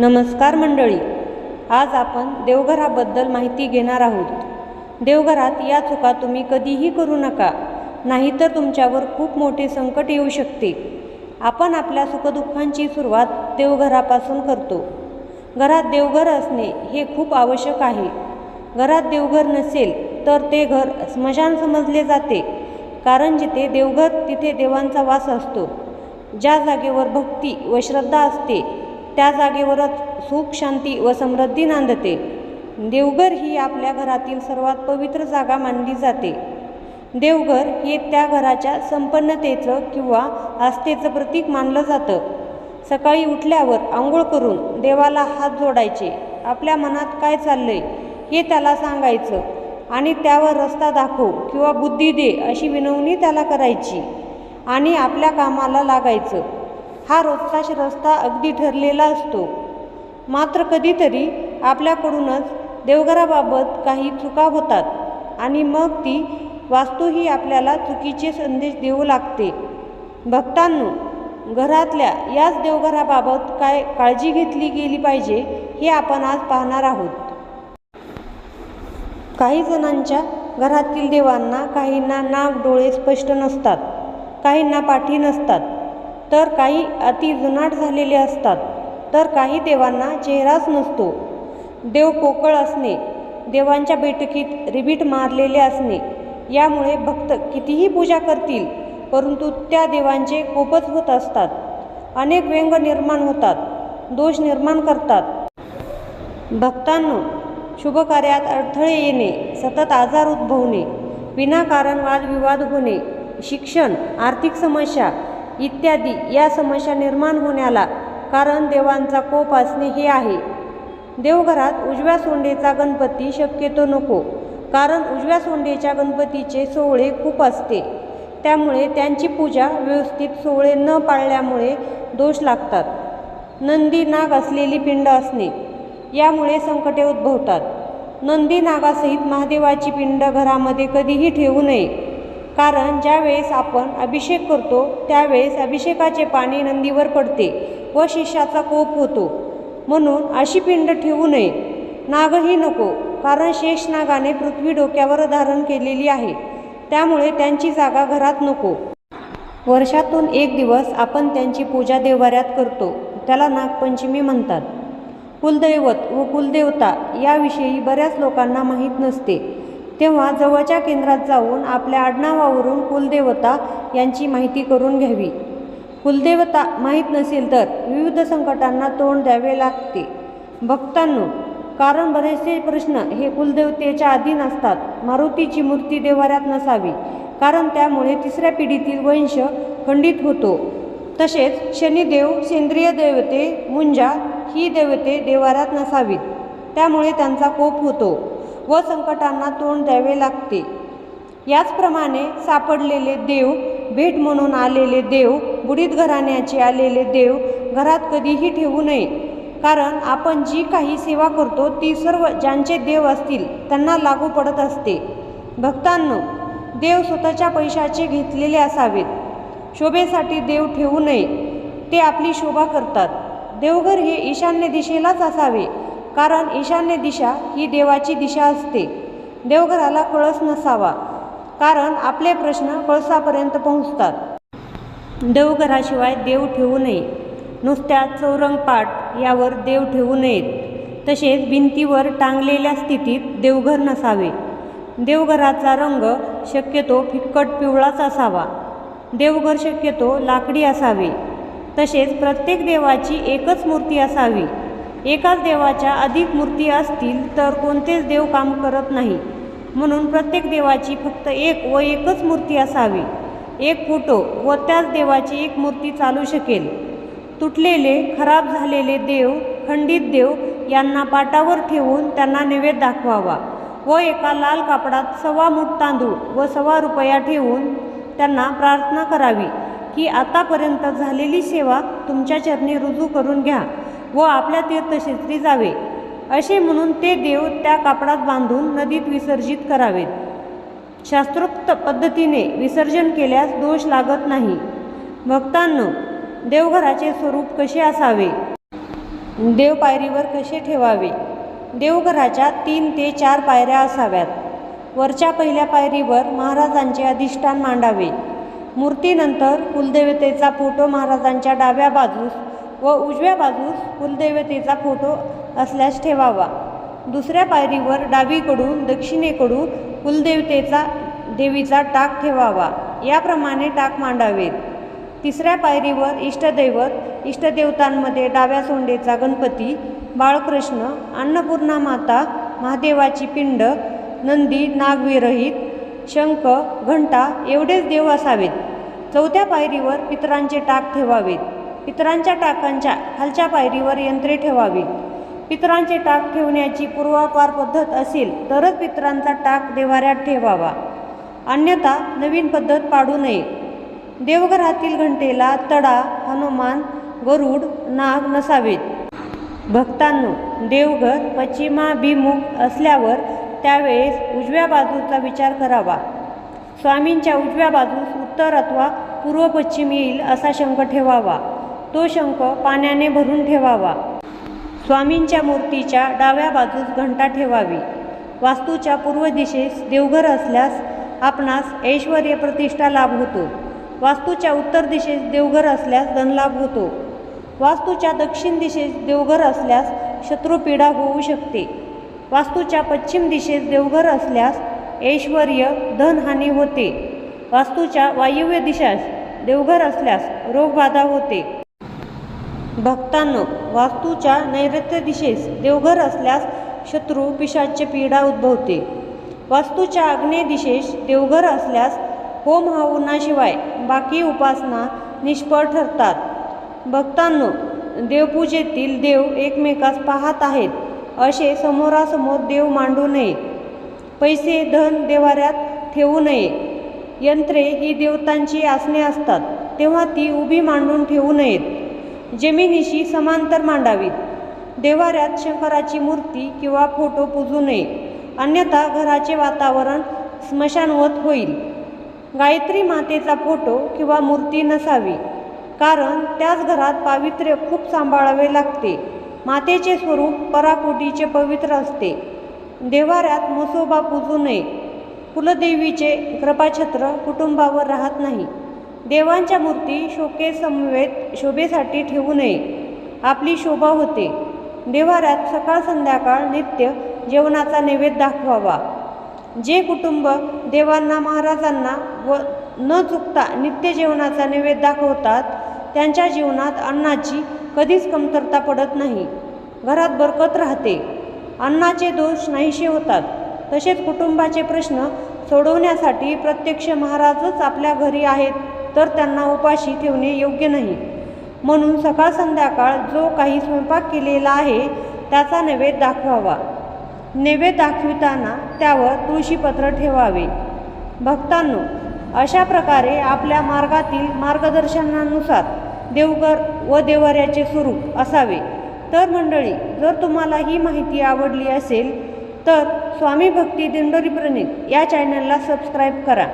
नमस्कार मंडळी. आज आपण देवघराबद्दल माहिती घेणार आहोत. देवघरात या चुका तुम्ही कधीही करू नका नाहीतर तुमच्यावर खूप मोठे संकट येऊ शकते. आपण आपल्या सुखदुःखांची सुरुवात देवघरापासून करतो. घरात देवघर असणे हे खूप आवश्यक आहे. घरात देवघर नसेल तर ते घर स्मशान समजले जाते कारण जिथे देवघर तिथे देवांचा वास असतो. ज्या जागेवर भक्ती व श्रद्धा असते त्या जागेवरच सुख शांती व समृद्धी नांदते. देवघर ही आपल्या घरातील सर्वात पवित्र जागा मानली जाते. देवघर हे त्या घराच्या संपन्नतेचं किंवा आस्थेचं प्रतीक मानलं जातं. सकाळी उठल्यावर आंघोळ करून देवाला हात जोडायचे. आपल्या मनात काय चाललंय हे त्याला सांगायचं आणि त्यावर रस्ता दाखव किंवा बुद्धी दे अशी विनवणी त्याला करायची आणि आपल्या कामाला लागायचं. हा रोजचा रस्ता अगदी ठरलेला असतो. मात्र कधीतरी आपल्याकडूनच देवघराबाबत काही चुका होतात आणि मग ती वास्तूही आपल्याला चुकीचे संदेश देऊ लागते. भक्तांनो घरातल्या याच देवघराबाबत काय काळजी घेतली गेली पाहिजे हे आपण आज पाहणार आहोत. काही जणांच्या घरातील देवांना काहींना नाक डोळे स्पष्ट नसतात काहींना पाठी नसतात तर काही अति जुनाट झालेले असतात तर काही देवांना चेहराच नसतो. देव पोकळ असणे देवांच्या बैठकीत रिबीट मारलेले असणे यामुळे भक्त कितीही पूजा करतील परंतु त्या देवांचे कोपच होत असतात. अनेक व्यंग निर्माण होतात दोष निर्माण करतात. भक्तांनो शुभकार्यात अडथळे येणे सतत आजार उद्भवणे विनाकारण वादविवाद होणे शिक्षण आर्थिक समस्या इत्यादी या समस्या निर्माण होण्याला कारण देवांचा कोप असणे हे आहे. देवघरात उजव्या सोंडेचा गणपती शक्यतो नको कारण उजव्या सोंडेच्या गणपतीचे सोहळे खूप असते. त्यामुळे त्यांची पूजा व्यवस्थित सोहळे न पाळल्यामुळे दोष लागतात. नंदी नाग असलेली पिंड असणे यामुळे संकटे उद्भवतात. नंदी नागासहित महादेवाची पिंड घरामध्ये कधीही ठेवू नये. कारण ज्यावेळेस आपण अभिषेक करतो त्यावेळेस अभिषेकाचे पाणी नंदीवर पडते व शिष्याचा कोप होतो. म्हणून अशी पिंड ठेवू नये. नागही नको कारण शेषनागाने पृथ्वी डोक्यावर धारण केलेली आहे. त्यामुळे त्यांची जागा घरात नको. वर्षातून एक दिवस आपण त्यांची पूजा देवाऱ्यात करतो त्याला नागपंचमी म्हणतात. कुलदैवत व कुलदेवता याविषयी बऱ्याच लोकांना माहीत नसते. तेव्हा जवळच्या केंद्रात जाऊन आपल्या आडनावावरून कुलदेवता यांची माहिती करून घ्यावी. कुलदेवता माहीत नसेल तर विविध संकटांना तोंड द्यावे लागते. भक्तांनो कारण बरेचसे प्रश्न हे कुलदेवतेच्या अधीन असतात. मारुतीची मूर्ती देवाऱ्यात नसावी कारण त्यामुळे तिसऱ्या पिढीतील वंश खंडित होतो. तसेच शनिदेव सेंद्रिय देवते मुंजा ही देवते देवाऱ्यात नसावीत. त्यामुळे त्यांचा कोप होतो. व संकटांना तोंड द्यावे लागते. याचप्रमाणे सापडलेले देव भेट म्हणून आलेले देव बुडीत घराण्याचे आलेले देव घरात कधीही ठेवू नये. कारण आपण जी काही सेवा करतो ती सर्व ज्यांचे देव असतील त्यांना लागू पडत असते. भक्तांनो देव स्वतःच्या पैशाचे घेतलेले असावेत. शोभेसाठी देव ठेवू नये. ते आपली शोभा करतात. देवघर हे ईशान्य दिशेलाच असावे. कारण ईशान्य दिशा ही देवाची दिशा असते. देवघराला कळस नसावा कारण आपले प्रश्न कळसापर्यंत पोहोचतात. देवघराशिवाय देव ठेवू नये. नुसत्या चौरंगपाट यावर देव ठेवू नयेत. तसेच भिंतीवर टांगलेल्या स्थितीत देवघर नसावे. देवघराचा रंग शक्यतो फिक्कट पिवळाच असावा. देवघर शक्यतो लाकडी असावे. तसेच प्रत्येक देवाची एकच मूर्ती असावी. एकाच देवाच्या अधिक मूर्ती असतील तर कोणतेच देव काम करत नाही. म्हणून प्रत्येक देवाची फक्त एक व एकच मूर्ती असावी. एक फोटो व त्याच देवाची एक मूर्ती चालू शकेल. तुटलेले खराब झालेले देव खंडित देव यांना पाटावर ठेवून त्यांना नैवेद्य दाखवावा व एका लाल कापडात सव्वा मूठ तांदूळ व सव्वा रुपया ठेवून त्यांना प्रार्थना करावी की आतापर्यंत झालेली सेवा तुमच्या चरणी रुजू करून घ्या. व आपल्या तीर्थक्षेत्री जावे. असे म्हणून ते देव त्या कापडात बांधून नदीत विसर्जित करावेत. शास्त्रोक्त पद्धतीने विसर्जन केल्यास दोष लागत नाही. भक्तांनो देवघराचे स्वरूप कसे असावे? देव पायरीवर कसे ठेवावे? देवघराच्या तीन ते चार पायऱ्या असाव्यात. वरच्या पहिल्या पायरीवर महाराजांचे अधिष्ठान मांडावे. मूर्तीनंतर कुलदेवतेचा फोटो महाराजांच्या डाव्या बाजूस व उजव्या बाजूस कुलदेवतेचा फोटो असल्यास ठेवावा. दुसऱ्या पायरीवर डावीकडून दक्षिणेकडून कुलदेवतेचा देवीचा टाक ठेवावा. याप्रमाणे टाक मांडावेत. तिसऱ्या पायरीवर इष्टदैवत इष्टदेवतांमध्ये डाव्या सोंडेचा गणपती बाळकृष्ण अन्नपूर्णा माता महादेवाची पिंड नंदी नागविरहित शंख घंटा एवढेच देव असावेत. चौथ्या पायरीवर पितरांचे टाक ठेवावेत. पितरांच्या टाकांच्या खालच्या पायरीवर यंत्रे ठेवावीत पितरांचे टाक ठेवण्याची पूर्वापार पद्धत असेल तरच पितरांचा टाक देवाऱ्यात ठेवावा. अन्यथा नवीन पद्धत पाडू नये. देवघरातील घंटेला तडा हनुमान गरुड नाग नसावेत. भक्तांनो देवघर पश्चिमाभिमुख असल्यावर त्यावेळेस उजव्या बाजूचा विचार करावा. स्वामींच्या उजव्या बाजूस उत्तर अथवा पूर्व पश्चिम येईल असा शंख ठेवावा. तो शंख पाण्याने भरून ठेवावा. स्वामींच्या मूर्तीच्या डाव्या बाजूस घंटा ठेवावी. वास्तूच्या पूर्व दिशेस देवघर असल्यास आपणास ऐश्वर प्रतिष्ठा लाभ होतो. वास्तूच्या उत्तर दिशेस देवघर असल्यास धनलाभ होतो. वास्तूच्या दक्षिण दिशेस देवघर असल्यास शत्रुपीडा होऊ शकते. वास्तूच्या पश्चिम दिशेस देवघर असल्यास ऐश्वर धनहानी होते. वास्तूच्या वायव्य दिशास देवघर असल्यास रोगबाधा होते. भक्तांनो वास्तूच्या नैऋत्य दिशेस देवघर असल्यास शत्रू पिशाच्य पीडा उद्भवते. वास्तूच्या आग्नेय दिशेस देवघर असल्यास होम हवनाशिवाय बाकी उपासना निष्फळ ठरतात. भक्तांनो देवपूजेतील देव एकमेकास पाहत आहेत असे समोरासमोर देव मांडू नये. पैसे धन देवाऱ्यात ठेवू नये. यंत्रे ही देवतांची आसने असतात तेव्हा ती उभी मांडून ठेवू नयेत. जमिनीशी समांतर मांडावीत. देवाऱ्यात शंकराची मूर्ती किंवा फोटो पूजू नये. अन्यथा घराचे वातावरण स्मशानवत होईल. गायत्री मातेचा फोटो किंवा मूर्ती नसावी कारण त्याच घरात पावित्र्य खूप सांभाळावे लागते. मातेचे स्वरूप पराकोटीचे पवित्र असते. देवाऱ्यात मसोबा पूजू नये. कुलदेवीचे कृपाछत्र कुटुंबावर राहत नाही. देवांच्या मूर्ती शोके समवेत शोभेसाठी ठेवू नये. आपली शोभा होते. देवाऱ्यात सकाळ संध्याकाळ नित्य जेवणाचा नैवेद्य दाखवावा. जे कुटुंब देवांना महाराजांना व न चुकता नित्य जेवणाचा नैवेद्य दाखवतात त्यांच्या जीवनात अन्नाची कधीच कमतरता पडत नाही. घरात बरकत राहते. अन्नाचे दोष नाहीसे होतात. तसेच कुटुंबाचे प्रश्न सोडवण्यासाठी प्रत्यक्ष महाराजच आपल्या घरी आहेत. तर त्यांना उपाशी ठेवणे योग्य नाही. म्हणून सकाळ संध्याकाळ जो काही स्वयंपाक केलेला आहे त्याचा नैवेद्य दाखवावा. नैवेद्य दाखविताना त्यावर तुळशीपत्र ठेवावे. भक्तांनो अशा प्रकारे आपल्या मार्गातील मार्गदर्शनानुसार देवघर व देवऱ्याचे स्वरूप असावे. तर मंडळी जर तुम्हाला ही माहिती आवडली असेल तर स्वामी भक्ती दिंडोरी प्रणित या चॅनलला सबस्क्राईब करा.